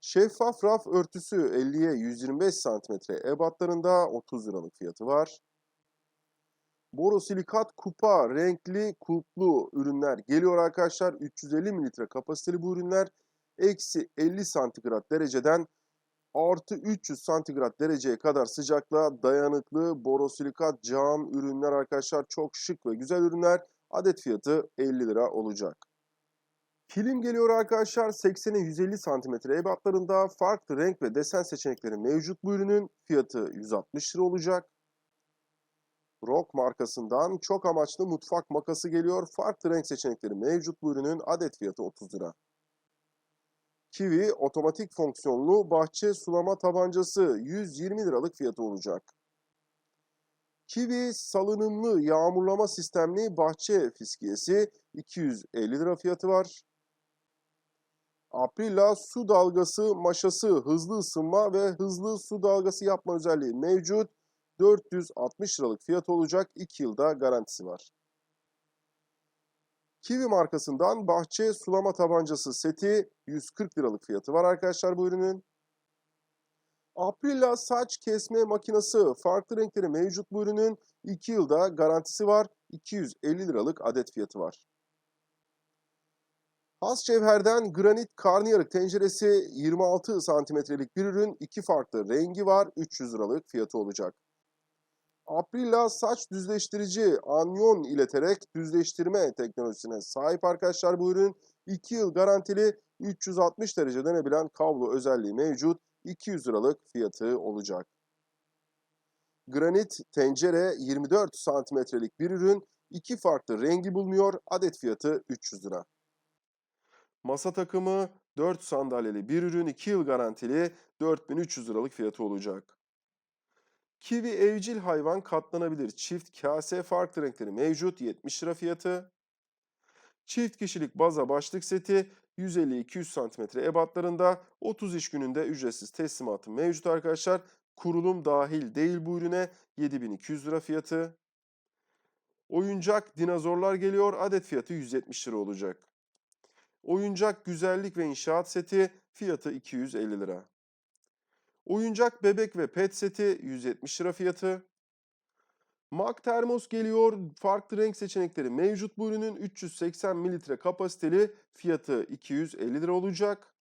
Şeffaf raf örtüsü 50'ye 125 cm ebatlarında 30 liralık fiyatı var. Borosilikat kupa renkli kulplu ürünler geliyor arkadaşlar. 350 mililitre kapasiteli bu ürünler. Eksi 50 santigrat dereceden artı 300 santigrat dereceye kadar sıcaklığa dayanıklı borosilikat cam ürünler arkadaşlar. Çok şık ve güzel ürünler. Adet fiyatı 50 lira olacak. Kilim geliyor arkadaşlar 80'e 150 cm ebatlarında farklı renk ve desen seçenekleri mevcut bu ürünün fiyatı 160 lira olacak. Rock markasından çok amaçlı mutfak makası geliyor. Farklı renk seçenekleri mevcut bu ürünün adet fiyatı 30 lira. Kiwi otomatik fonksiyonlu bahçe sulama tabancası 120 liralık fiyatı olacak. Kiwi salınımlı yağmurlama sistemli bahçe fiskiyesi 250 lira fiyatı var. Aprila su dalgası maşası hızlı ısınma ve hızlı su dalgası yapma özelliği mevcut. 460 liralık fiyat olacak. 2 yılda garantisi var. Kiwi markasından bahçe sulama tabancası seti 140 liralık fiyatı var arkadaşlar bu ürünün. Aprila saç kesme makinesi farklı renkleri mevcut bu ürünün 2 yılda garantisi var. 250 liralık adet fiyatı var. Has cevherden granit karnıyarık tenceresi 26 santimetrelik bir ürün. iki farklı rengi var. 300 liralık fiyatı olacak. Aprila saç düzleştirici anyon ileterek düzleştirme teknolojisine sahip arkadaşlar bu ürün. 2 yıl garantili 360 derece dönebilen kablo özelliği mevcut. 200 liralık fiyatı olacak. Granit tencere 24 santimetrelik bir ürün. iki farklı rengi bulunuyor. Adet fiyatı 300 lira. Masa takımı 4 sandalyeli bir ürün 2 yıl garantili 4300 liralık fiyatı olacak. Kiwi evcil hayvan katlanabilir çift kase farklı renkleri mevcut 70 lira fiyatı. Çift kişilik baza başlık seti 150-200 cm ebatlarında 30 iş gününde ücretsiz teslimatı mevcut arkadaşlar. Kurulum dahil değil bu ürüne 7200 lira fiyatı. Oyuncak dinozorlar geliyor adet fiyatı 170 lira olacak. Oyuncak güzellik ve inşaat seti fiyatı 250 lira. Oyuncak bebek ve pet seti 170 lira fiyatı. Mak termos geliyor. Farklı renk seçenekleri mevcut bu ürünün 380 mililitre kapasiteli fiyatı 250 lira olacak.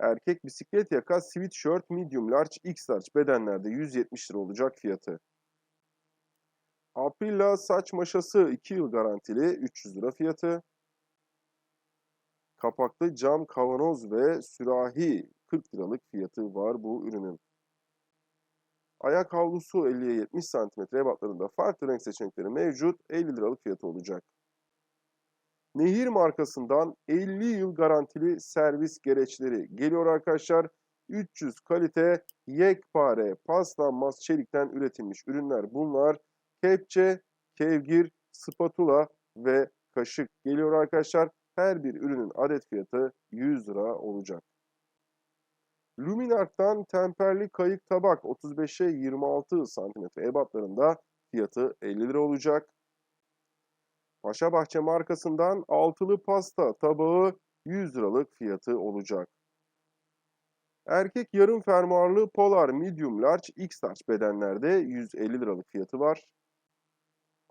Erkek bisiklet yaka sweatshirt medium large x large bedenlerde 170 lira olacak fiyatı. Aprila saç maşası 2 yıl garantili 300 lira fiyatı. Kapaklı cam kavanoz ve sürahi 40 liralık fiyatı var bu ürünün. Ayak havlusu 50'ye 70 cm ebatlarında farklı renk seçenekleri mevcut. 50 liralık fiyatı olacak. Nehir markasından 50 yıl garantili servis gereçleri geliyor arkadaşlar. 300 kalite yekpare paslanmaz çelikten üretilmiş ürünler bunlar. Kepçe, kevgir, spatula ve kaşık geliyor arkadaşlar. Her bir ürünün adet fiyatı 100 lira olacak. Luminark'tan temperli kayık tabak 35'e 26 cm ebatlarında fiyatı 50 lira olacak. Paşabahçe markasından altılı pasta tabağı 100 liralık fiyatı olacak. Erkek yarım fermuarlı Polar Medium Large X Large bedenlerde 150 liralık fiyatı var.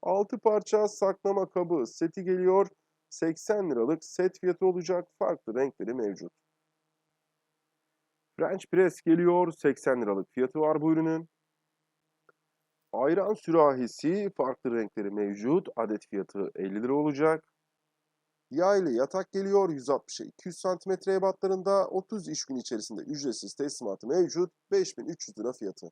6 parça saklama kabı seti geliyor. 80 liralık set fiyatı olacak. Farklı renkleri mevcut. French Press geliyor. 80 liralık fiyatı var bu ürünün. Ayran sürahisi farklı renkleri mevcut. Adet fiyatı 50 lira olacak. Yaylı yatak geliyor. 160'a 200 cm ebatlarında 30 iş günü içerisinde ücretsiz teslimatı mevcut. 5300 lira fiyatı.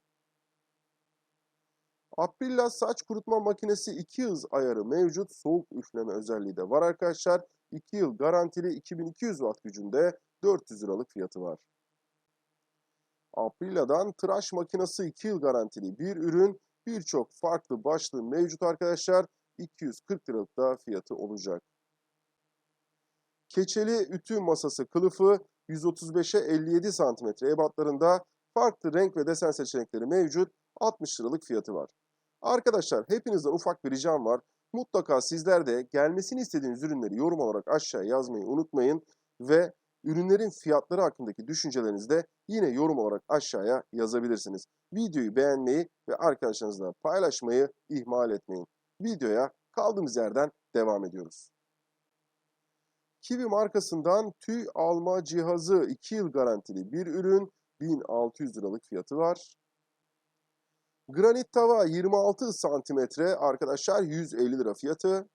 Aprilla saç kurutma makinesi 2 hız ayarı mevcut. Soğuk üfleme özelliği de var arkadaşlar. 2 yıl garantili 2200 watt gücünde 400 liralık fiyatı var. Aprilla'dan tıraş makinesi 2 yıl garantili bir ürün. Birçok farklı başlığı mevcut arkadaşlar. 240 liralık da fiyatı olacak. Keçeli ütü masası kılıfı 135'e 57 cm ebatlarında farklı renk ve desen seçenekleri mevcut. 60 liralık fiyatı var. Arkadaşlar hepinizden ufak bir ricam var. Mutlaka sizler de gelmesini istediğiniz ürünleri yorum olarak aşağıya yazmayı unutmayın. Ve Ürünlerin fiyatları hakkındaki düşüncelerinizi de yine yorum olarak aşağıya yazabilirsiniz. Videoyu beğenmeyi ve arkadaşlarınızla paylaşmayı ihmal etmeyin. Videoya kaldığımız yerden devam ediyoruz. Kiwi markasından tüy alma cihazı 2 yıl garantili bir ürün 1600 liralık fiyatı var. Granit tava 26 santimetre arkadaşlar 150 lira fiyatı.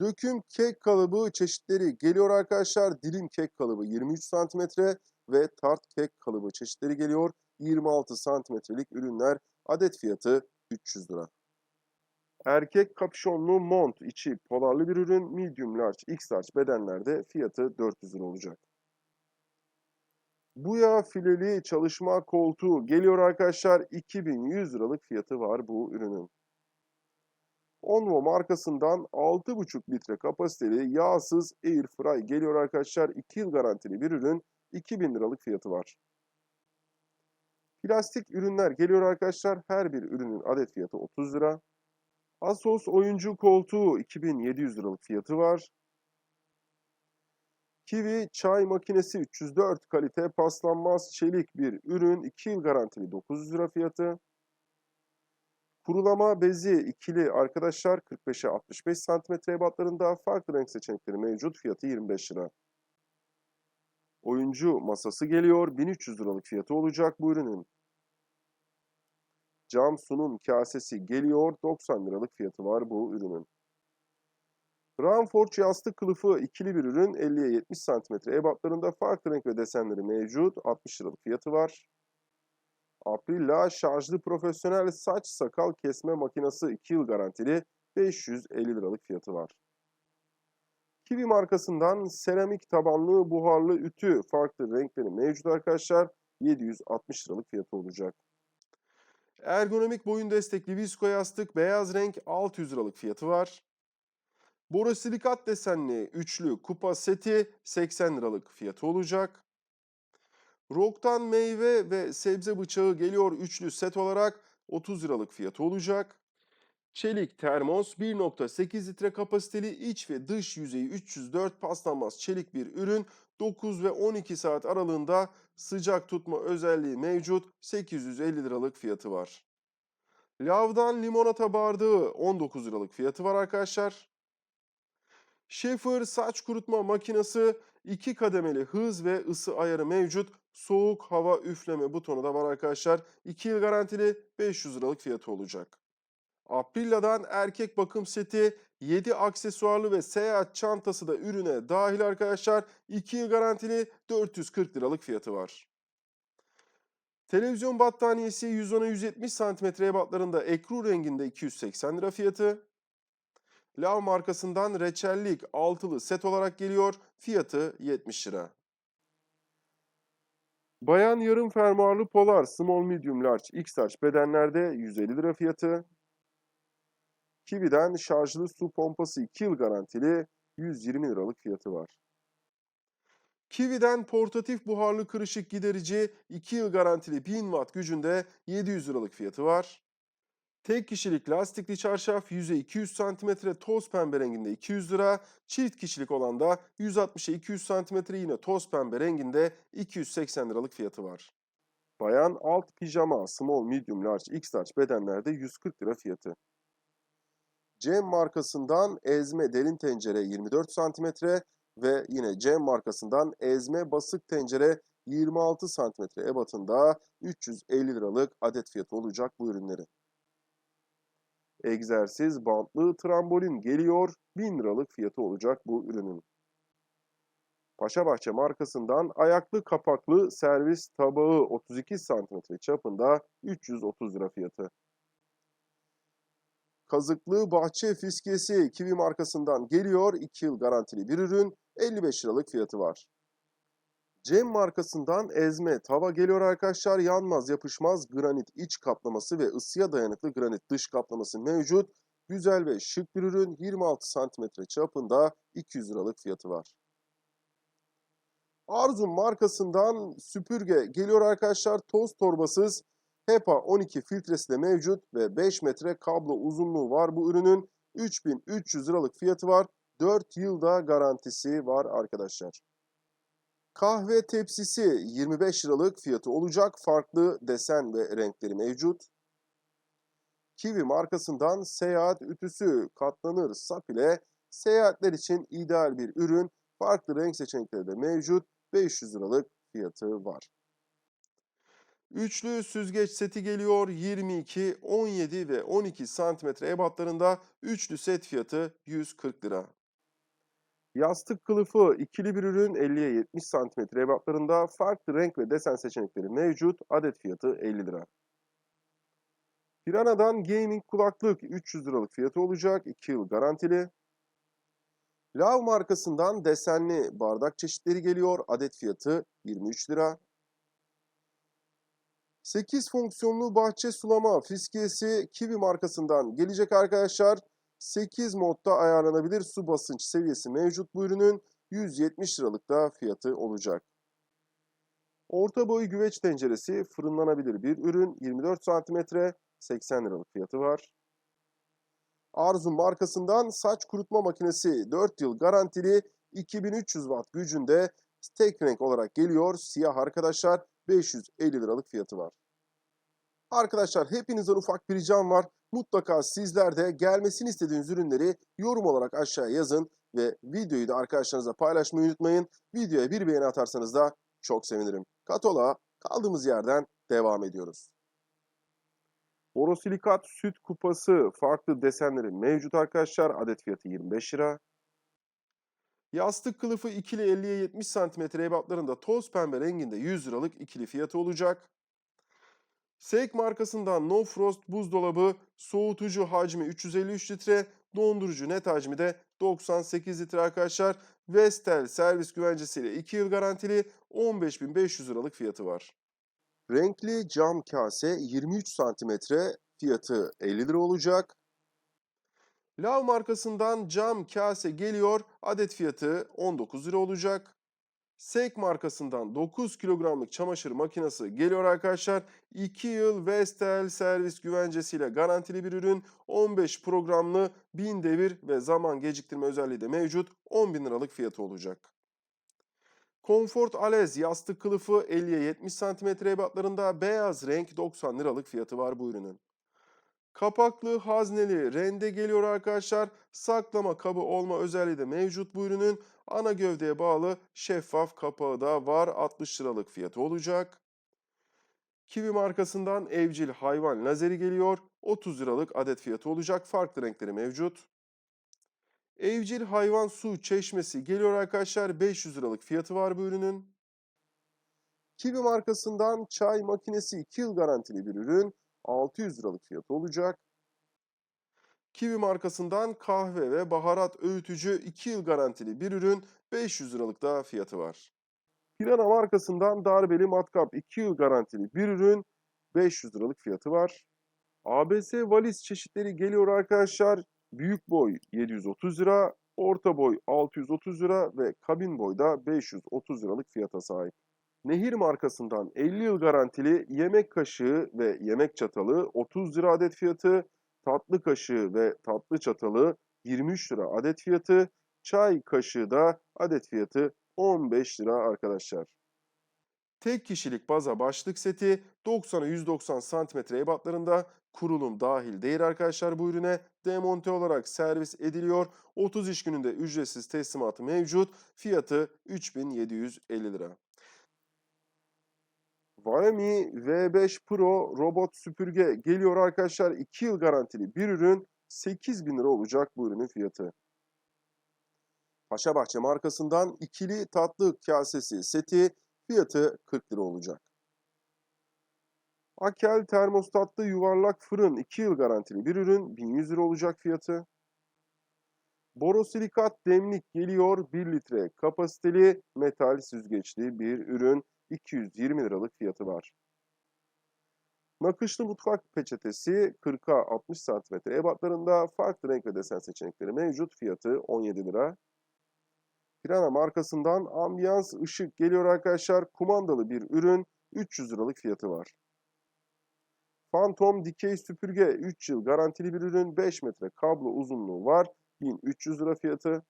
Döküm kek kalıbı çeşitleri geliyor arkadaşlar. Dilim kek kalıbı 23 santimetre ve tart kek kalıbı çeşitleri geliyor. 26 santimetrelik ürünler adet fiyatı 300 lira. Erkek kapşonlu mont içi polarlı bir ürün medium large x large bedenlerde fiyatı 400 lira olacak. Buya fileli çalışma koltuğu geliyor arkadaşlar. 2100 liralık fiyatı var bu ürünün. Onvo markasından 6,5 litre kapasiteli yağsız air fry geliyor arkadaşlar. 2 yıl garantili bir ürün 2000 liralık fiyatı var. Plastik ürünler geliyor arkadaşlar. Her bir ürünün adet fiyatı 30 lira. Asos oyuncu koltuğu 2700 liralık fiyatı var. Kiwi çay makinesi 304 kalite paslanmaz çelik bir ürün 2 yıl garantili 900 lira fiyatı. Kurulama bezi ikili arkadaşlar 45'e 65 cm ebatlarında farklı renk seçenekleri mevcut fiyatı 25 lira. Oyuncu masası geliyor 1300 liralık fiyatı olacak bu ürünün. Cam sunum kasesi geliyor 90 liralık fiyatı var bu ürünün. Ramforge yastık kılıfı ikili bir ürün 50'ye 70 cm ebatlarında farklı renk ve desenleri mevcut 60 liralık fiyatı var. Aprilla şarjlı profesyonel saç sakal kesme makinesi 2 yıl garantili 550 liralık fiyatı var. Kiwi markasından seramik tabanlı buharlı ütü farklı renkleri mevcut arkadaşlar 760 liralık fiyatı olacak. Ergonomik boyun destekli visko yastık beyaz renk 600 liralık fiyatı var. Borosilikat desenli üçlü kupa seti 80 liralık fiyatı olacak. Rock'tan meyve ve sebze bıçağı geliyor üçlü set olarak 30 liralık fiyatı olacak. Çelik termos 1.8 litre kapasiteli iç ve dış yüzeyi 304 paslanmaz çelik bir ürün 9 ve 12 saat aralığında sıcak tutma özelliği mevcut 850 liralık fiyatı var. Lavdan limonata bardağı 19 liralık fiyatı var arkadaşlar. Schaefer saç kurutma makinesi 2 kademeli hız ve ısı ayarı mevcut. Soğuk hava üfleme butonu da var arkadaşlar. 2 yıl garantili 500 liralık fiyatı olacak. Aprilla'dan erkek bakım seti 7 aksesuarlı ve seyahat çantası da ürüne dahil arkadaşlar. 2 yıl garantili 440 liralık fiyatı var. Televizyon battaniyesi 110'a 170 cm ebatlarında ekru renginde 280 lira fiyatı. Lav markasından reçellik altılı set olarak geliyor. Fiyatı 70 lira. Bayan yarım fermuarlı polar small medium large x large bedenlerde 150 lira fiyatı. Kiwi'den şarjlı su pompası 2 yıl garantili 120 liralık fiyatı var. Kiwi'den portatif buharlı kırışık giderici 2 yıl garantili 1000 watt gücünde 700 liralık fiyatı var. Tek kişilik lastikli çarşaf yüzey 200 cm toz pembe renginde 200 lira. Çift kişilik olan da 160'a 200 cm yine toz pembe renginde 280 liralık fiyatı var. Bayan alt pijama small medium large x large bedenlerde 140 lira fiyatı. Cem markasından ezme derin tencere 24 cm ve yine Cem markasından ezme basık tencere 26 cm ebatında 350 liralık adet fiyatı olacak bu ürünleri. Egzersiz bantlı trambolin geliyor. 1000 liralık fiyatı olacak bu ürünün. Paşabahçe markasından ayaklı kapaklı servis tabağı 32 cm çapında 330 lira fiyatı. Kazıklı bahçe fiskesi Kiwi markasından geliyor. 2 yıl garantili bir ürün. 55 liralık fiyatı var. Cem markasından ezme tava geliyor arkadaşlar. Yanmaz yapışmaz granit iç kaplaması ve ısıya dayanıklı granit dış kaplaması mevcut. Güzel ve şık bir ürün. 26 cm çapında 200 liralık fiyatı var. Arzum markasından süpürge geliyor arkadaşlar. Toz torbasız HEPA 12 filtresi de mevcut ve 5 metre kablo uzunluğu var bu ürünün. 3300 liralık fiyatı var. 4 yılda garantisi var arkadaşlar. Kahve tepsisi 25 liralık fiyatı olacak. Farklı desen ve renkleri mevcut. Kiwi markasından seyahat ütüsü katlanır sap ile seyahatler için ideal bir ürün. Farklı renk seçenekleri de mevcut. 500 liralık fiyatı var. Üçlü süzgeç seti geliyor. 22, 17 ve 12 santimetre ebatlarında üçlü set fiyatı 140 lira. Yastık kılıfı ikili bir ürün 50'ye 70 santimetre ebatlarında farklı renk ve desen seçenekleri mevcut. Adet fiyatı 50 lira. Piranha'dan gaming kulaklık 300 liralık fiyatı olacak. 2 yıl garantili. Lav markasından desenli bardak çeşitleri geliyor. Adet fiyatı 23 lira. 8 fonksiyonlu bahçe sulama fiskiyesi Kiwi markasından gelecek arkadaşlar. 8 modda ayarlanabilir su basınç seviyesi mevcut bu ürünün 170 liralık da fiyatı olacak. Orta boy güveç tenceresi fırınlanabilir bir ürün 24 santimetre 80 liralık fiyatı var. Arzu markasından saç kurutma makinesi 4 yıl garantili 2300 watt gücünde tek renk olarak geliyor. Siyah arkadaşlar 550 liralık fiyatı var. Arkadaşlar hepinizden ufak bir ricam var. Mutlaka sizler de gelmesini istediğiniz ürünleri yorum olarak aşağıya yazın ve videoyu da arkadaşlarınızla paylaşmayı unutmayın. Videoya bir beğeni atarsanız da çok sevinirim. Katola kaldığımız yerden devam ediyoruz. Borosilikat süt kupası farklı desenleri mevcut arkadaşlar. Adet fiyatı 25 lira. Yastık kılıfı ikili 50'ye 70 cm ebatlarında toz pembe renginde 100 liralık ikili fiyatı olacak. Seik markasından No Frost buzdolabı soğutucu hacmi 353 litre, dondurucu net hacmi de 98 litre arkadaşlar. Vestel servis güvencesiyle 2 yıl garantili 15.500 liralık fiyatı var. Renkli cam kase 23 santimetre fiyatı 50 lira olacak. Lav markasından cam kase geliyor. Adet fiyatı 19 lira olacak. Seik markasından 9 kilogramlık çamaşır makinesi geliyor arkadaşlar. 2 yıl Vestel servis güvencesiyle garantili bir ürün. 15 programlı 1000 devir ve zaman geciktirme özelliği de mevcut. 10 bin liralık fiyatı olacak. Comfort Alez yastık kılıfı 50'ye 70 cm ebatlarında beyaz renk 90 liralık fiyatı var bu ürünün. Kapaklı hazneli rende geliyor arkadaşlar. Saklama kabı olma özelliği de mevcut bu ürünün. Ana gövdeye bağlı şeffaf kapağı da var. 60 liralık fiyatı olacak. Kiwi markasından evcil hayvan lazeri geliyor. 30 liralık adet fiyatı olacak. Farklı renkleri mevcut. Evcil hayvan su çeşmesi geliyor arkadaşlar. 500 liralık fiyatı var bu ürünün. Kiwi markasından çay makinesi 2 yıl garantili bir ürün. 600 liralık fiyatı olacak. Kiwi markasından kahve ve baharat öğütücü 2 yıl garantili bir ürün 500 liralık da fiyatı var. Pirana markasından darbeli matkap 2 yıl garantili bir ürün 500 liralık fiyatı var. ABS valiz çeşitleri geliyor arkadaşlar. Büyük boy 730 lira, orta boy 630 lira ve kabin boy da 530 liralık fiyata sahip. Nehir markasından 50 yıl garantili yemek kaşığı ve yemek çatalı 30 lira adet fiyatı, tatlı kaşığı ve tatlı çatalı 23 lira adet fiyatı, çay kaşığı da adet fiyatı 15 lira arkadaşlar. Tek kişilik baza başlık seti 90'a 190 cm ebatlarında kurulum dahil değil arkadaşlar bu ürüne. Demonte olarak servis ediliyor. 30 iş gününde ücretsiz teslimatı mevcut. Fiyatı 3750 lira. Xiaomi V5 Pro robot süpürge geliyor arkadaşlar. 2 yıl garantili bir ürün 8000 lira olacak bu ürünün fiyatı. Paşabahçe markasından ikili tatlı kasesi seti fiyatı 40 lira olacak. Akel termostatlı yuvarlak fırın 2 yıl garantili bir ürün 1100 lira olacak fiyatı. Borosilikat demlik geliyor 1 litre kapasiteli metal süzgeçli bir ürün 220 liralık fiyatı var. Nakışlı mutfak peçetesi 40'a 60 cm ebatlarında farklı renk ve desen seçenekleri mevcut. Fiyatı 17 lira. Pirana markasından ambiyans ışık geliyor arkadaşlar. Kumandalı bir ürün 300 liralık fiyatı var. Phantom dikey süpürge 3 yıl garantili bir ürün 5 metre kablo uzunluğu var. 1300 lira fiyatı.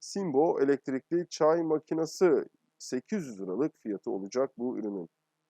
Simbo elektrikli çay makinesi 800 liralık fiyatı olacak bu ürünün.